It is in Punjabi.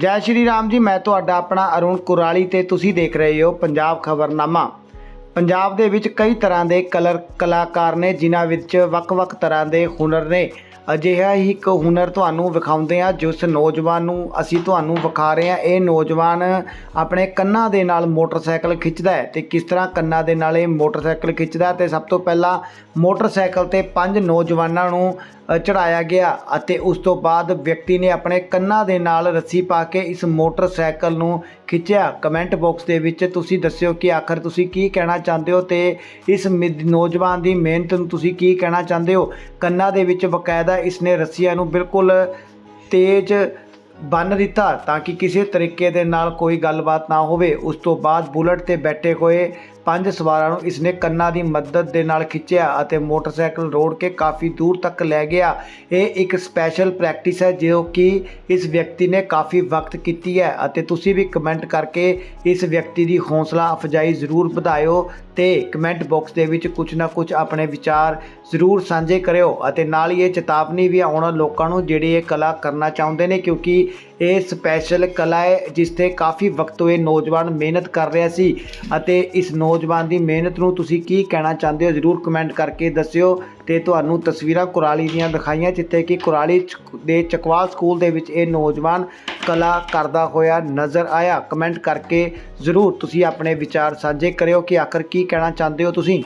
ਜੈ ਸ਼੍ਰੀ ਰਾਮ ਜੀ, ਮੈਂ ਤੁਹਾਡਾ ਆਪਣਾ ਅਰੁਣ ਕੁਰਾਲੀ ਤੇ ਤੁਸੀਂ ਦੇਖ ਰਹੇ ਹੋ ਪੰਜਾਬ ਖਬਰਨਾਮਾ। ਪੰਜਾਬ ਦੇ ਵਿੱਚ ਕਈ ਤਰ੍ਹਾਂ ਦੇ ਕਲਰ ਕਲਾਕਾਰ ਨੇ, ਜਿਨ੍ਹਾਂ ਵਿੱਚ ਵੱਖ-ਵੱਖ ਤਰ੍ਹਾਂ ਦੇ ਹੁਨਰ ਨੇ। ਅਜਿਹਾ ਹੀ ਇੱਕ ਹੁਨਰ ਤੁਹਾਨੂੰ ਵਿਖਾਉਂਦੇ ਆ ਜਿਸ ਨੌਜਵਾਨ ਨੂੰ ਅਸੀਂ ਤੁਹਾਨੂੰ ਵਿਖਾ ਰਹੇ ਹਾਂ। ਇਹ ਨੌਜਵਾਨ ਆਪਣੇ ਕੰਨਾਂ ਦੇ ਨਾਲ ਮੋਟਰਸਾਈਕਲ ਖਿੱਚਦਾ ਹੈ ਤੇ ਕਿਸ ਤਰ੍ਹਾਂ ਕੰਨਾਂ ਦੇ ਨਾਲ ਇਹ ਮੋਟਰਸਾਈਕਲ ਖਿੱਚਦਾ ਹੈ ਤੇ ਸਭ ਤੋਂ ਪਹਿਲਾਂ ਮੋਟਰਸਾਈਕਲ ਤੇ ਪੰਜ ਨੌਜਵਾਨਾਂ ਨੂੰ ਚੜਾਇਆ ਗਿਆ ਅਤੇ ਉਸ ਤੋਂ ਬਾਅਦ ਵਿਅਕਤੀ ਨੇ ਆਪਣੇ ਕੰਨਾਂ ਦੇ ਨਾਲ ਰੱਸੀ ਪਾ ਕੇ ਇਸ ਮੋਟਰਸਾਈਕਲ ਨੂੰ ਖਿੱਚਿਆ। ਕਮੈਂਟ ਬਾਕਸ ਦੇ ਵਿੱਚ ਤੁਸੀਂ ਦੱਸਿਓ ਕਿ ਆਖਰ ਤੁਸੀਂ ਕੀ ਕਹਿਣਾ ਚਾਹੁੰਦੇ ਹੋ ਤੇ ਇਸ ਮਿ- ਨੌਜਵਾਨ ਦੀ ਮਿਹਨਤ ਨੂੰ ਤੁਸੀਂ ਕੀ ਕਹਿਣਾ ਚਾਹੁੰਦੇ ਹੋ? ਕੰਨਾਂ ਦੇ ਵਿੱਚ ਬਕਾਇਦਾ ਇਸਨੇ ਰੱਸੀਆਂ ਨੂੰ ਬਿਲਕੁਲ ਤੇਜ਼ ਬੰਨ ਦਿੱਤਾ ਤਾਂ ਕਿ ਕਿਸੇ ਤਰੀਕੇ ਦੇ ਨਾਲ ਕੋਈ ਗੱਲਬਾਤ ਨਾ ਹੋਵੇ। ਉਸ ਤੋਂ ਬਾਅਦ ਬੁਲਟ ਤੇ ਬੈਠੇ ਹੋਏ ਪੰਜ ਸਵਾਰਾਂ ਨੂੰ ਇਸਨੇ ਕੰਨਾਂ ਦੀ ਮਦਦ ਦੇ ਨਾਲ ਖਿੱਚਿਆ ਅਤੇ ਮੋਟਰਸਾਈਕਲ ਰੋੜ ਕੇ ਕਾਫੀ ਦੂਰ ਤੱਕ ਲੈ ਗਿਆ। ਇਹ ਇੱਕ ਸਪੈਸ਼ਲ ਪ੍ਰੈਕਟਿਸ ਹੈ ਜੋ ਕਿ ਇਸ ਵਿਅਕਤੀ ਨੇ ਕਾਫੀ ਵਕਤ ਕੀਤੀ ਹੈ ਅਤੇ ਤੁਸੀਂ ਵੀ ਕਮੈਂਟ ਕਰਕੇ ਇਸ ਵਿਅਕਤੀ ਦੀ ਹੌਸਲਾ ਅਫਜਾਈ ਜ਼ਰੂਰ ਵਧਾਇਓ ਤੇ ਕਮੈਂਟ ਬਾਕਸ ਦੇ ਵਿੱਚ ਕੁਝ ਨਾ ਕੁਝ ਆਪਣੇ ਵਿਚਾਰ ਜ਼ਰੂਰ ਸਾਂਝੇ ਕਰਿਓ ਅਤੇ ਨਾਲ ਹੀ ਇਹ ਚੇਤਾਵਨੀ ਵੀ ਆ ਲੋਕਾਂ ਨੂੰ ਜਿਹੜੇ ਇਹ ਕਲਾ ਕਰਨਾ ਚਾਹੁੰਦੇ ਨੇ ਕਿਉਂਕਿ ਇਹ ਸਪੈਸ਼ਲ ਕਲਾ ਹੈ ਜਿਸ ਤੇ ਕਾਫੀ ਵਕਤ ਤੋਂ ਇਹ ਨੌਜਵਾਨ ਮਿਹਨਤ ਕਰ ਰਿਹਾ ਸੀ ਅਤੇ ਇਸ ਨੌ ਨੌਜਵਾਨ ਦੀ ਮਿਹਨਤ ਨੂੰ ਤੁਸੀਂ ਕੀ ਕਹਿਣਾ ਚਾਹੁੰਦੇ ਹੋ? ਜ਼ਰੂਰ ਕਮੈਂਟ ਕਰਕੇ ਦੱਸਿਓ ਤੇ ਤੁਹਾਨੂੰ ਤਸਵੀਰਾਂ ਕੁਰਾਲੀ ਦੀਆਂ ਦਿਖਾਈਆਂ, ਜਿੱਥੇ ਕਿ ਕੁਰਾਲੀ ਚ- ਦੇ ਚਕਵਾਲ ਸਕੂਲ ਦੇ ਵਿੱਚ ਇਹ ਨੌਜਵਾਨ ਕਲਾ ਕਰਦਾ ਹੋਇਆ ਨਜ਼ਰ ਆਇਆ। ਕਮੈਂਟ ਕਰਕੇ ਜ਼ਰੂਰ ਤੁਸੀਂ ਆਪਣੇ ਵਿਚਾਰ ਸਾਂਝੇ ਕਰਿਓ ਕਿ ਆਖਰ ਕੀ ਕਹਿਣਾ ਚਾਹੁੰਦੇ ਹੋ ਤੁਸੀਂ?